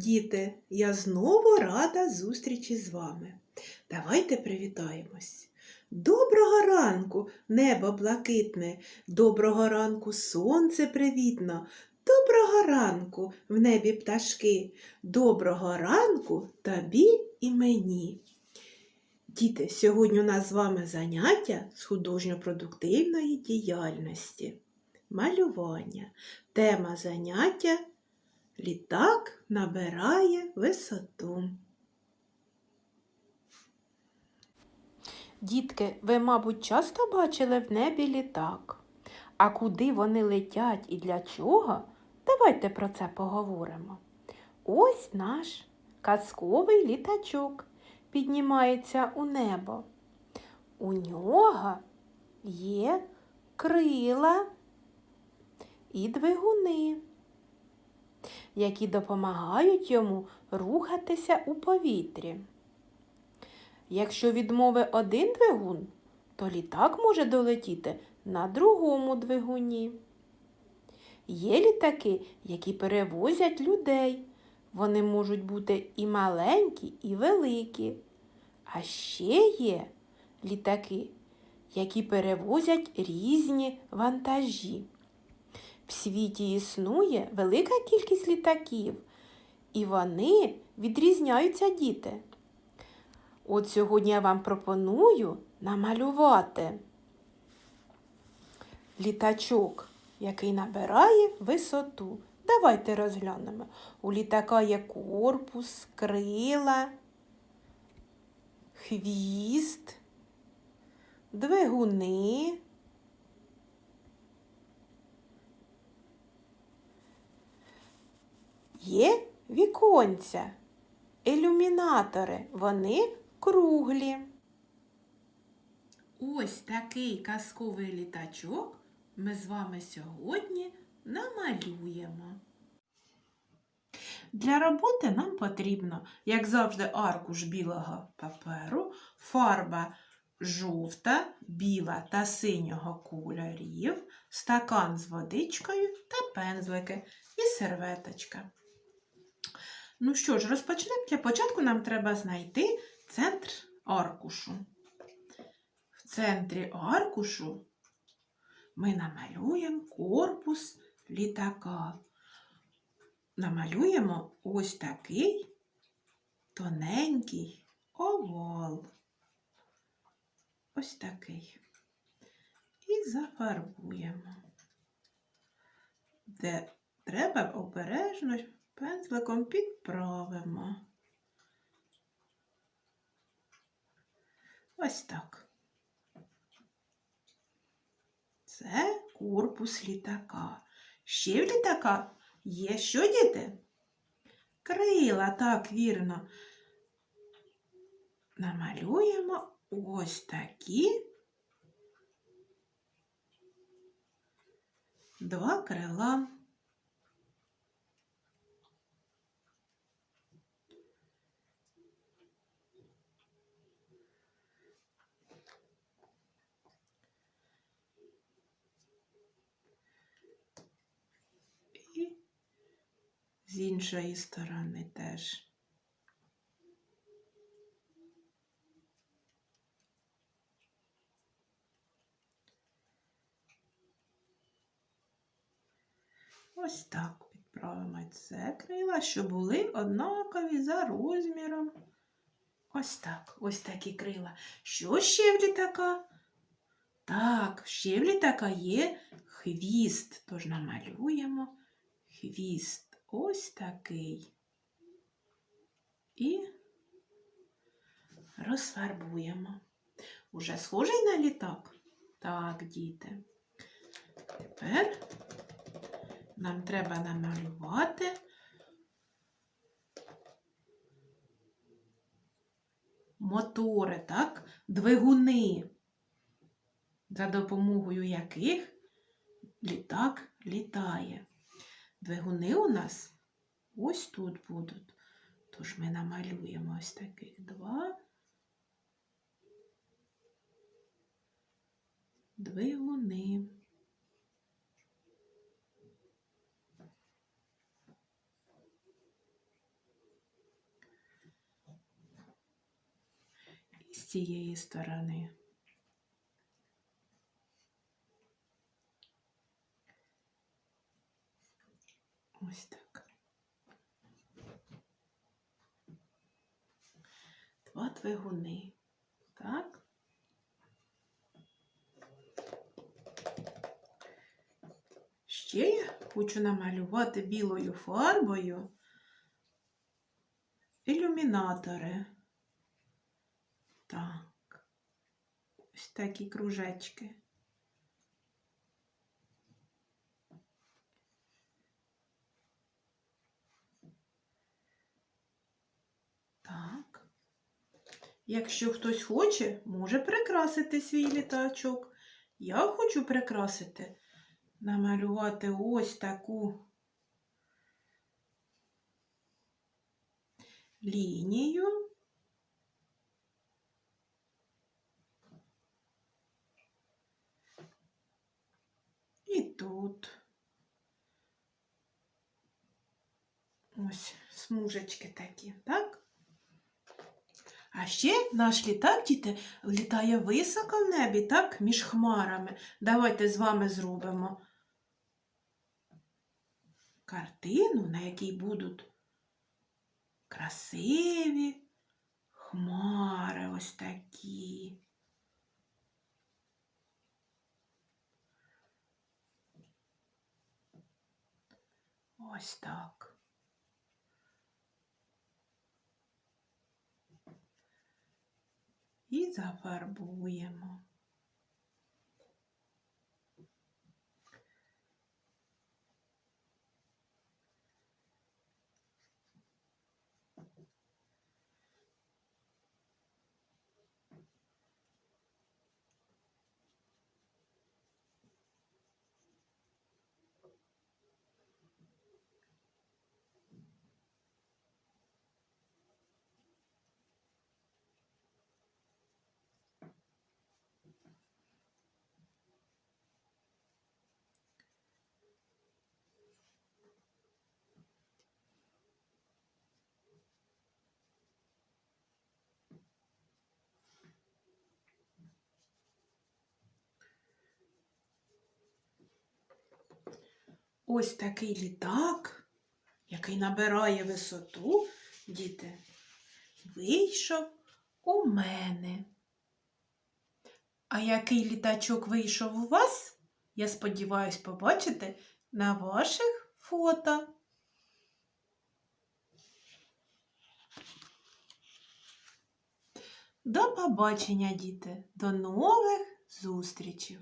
діти! Я знову рада зустрічі з вами. Давайте привітаємось. Доброго ранку, небо блакитне, доброго ранку, сонце привітно, доброго ранку в небі пташки, доброго ранку тобі і мені. Діти, сьогодні у нас з вами заняття з художньо-продуктивної діяльності. Малювання. Тема заняття Літак набирає висоту. Дітки, ви, мабуть, часто бачили в небі літак. А куди вони летять і для чого? Давайте про це поговоримо. Ось наш казковий літачок піднімається у небо. У нього є крила і двигуни, які допомагають йому рухатися у повітрі. Якщо відмови один двигун, то літак може долетіти на другому двигуні. Є літаки, які перевозять людей. Вони можуть бути і маленькі, і великі. А ще є літаки, які перевозять різні вантажі. В світі існує велика кількість літаків, і вони відрізняються діти. От сьогодні я вам пропоную намалювати літачок, який набирає висоту. Давайте розглянемо. У літака є корпус, крила, хвіст, двигуни. Є віконця, ілюмінатори, вони круглі. Ось такий казковий літачок ми з вами сьогодні намалюємо. Для роботи нам потрібно, як завжди, аркуш білого паперу, фарба жовта, біла та синього кольорів, стакан з водичкою та пензлики і серветочка. Ну що ж, розпочнемо. Для початку нам треба знайти центр аркушу. В центрі аркушу ми намалюємо корпус літака. Намалюємо ось такий тоненький овал. Ось такий. І зафарбуємо. Де треба обережно пензликом підправимо. Ось так. Це корпус літака. Ще в літака є що, діти? Крила, так, вірно. Намалюємо ось такі два крила. І з іншої сторони теж. Ось так підправимо це крила, щоб були однакові за розміром. Ось так, ось такі крила. Що ще в літака? Так, ще в літака є хвіст, тож намалюємо хвіст ось такий. І розфарбуємо. Уже схожий на літак? Так, діти. Тепер нам треба намалювати мотори, так? Двигуни, за допомогою яких літак літає. Двигуни у нас ось тут будуть. Тож ми намалюємо ось таких два. Двигуни. З цієї сторони. Ось так. Два двигуни. Так. Ще я хочу намалювати білою фарбою ілюмінатори. Так. Ось такі кружечки. Так. Якщо хтось хоче, може прикрасити свій літачок. Я хочу прикрасити, намалювати ось таку лінію. І тут. Ось смужечки такі, так? А ще наш літак, діти, літає високо в небі, так, між хмарами. Давайте з вами зробимо картину, на якій будуть красиві хмари ось такі. Ось так. І зафарбуємо. Ось такий літак, який набирає висоту, діти, вийшов у мене. А який літачок вийшов у вас, я сподіваюсь побачити на ваших фото. До побачення, діти, до нових зустрічей!